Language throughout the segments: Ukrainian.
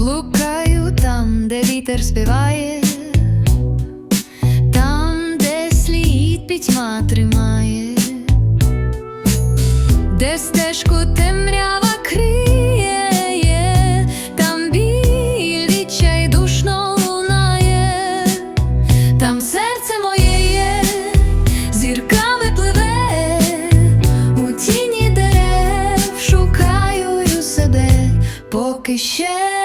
Блукаю там, де вітер співає, там, де слід пітьма тримає, де стежку темрява криє, там біль відчайдушно лунає, там серце моє зірками пливе, у тіні дерев шукаю себе, поки ще.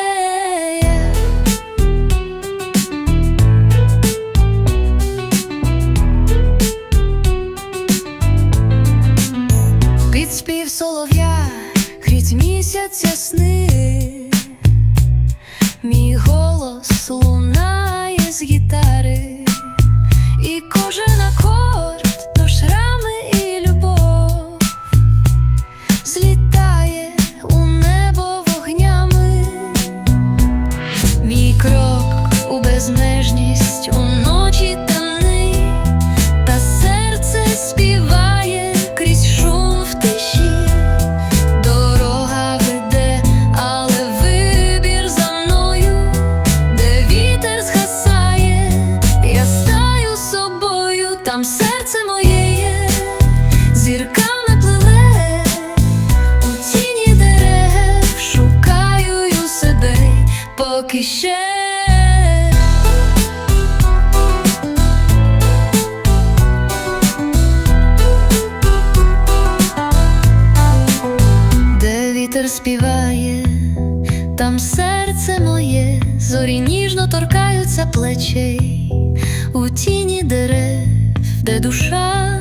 Під спів солов'я, крізь місяць ясний, мій голос поки ще. Де вітер співає, там серце моє, зорі ніжно торкаються плечей, у тіні дерев, де душа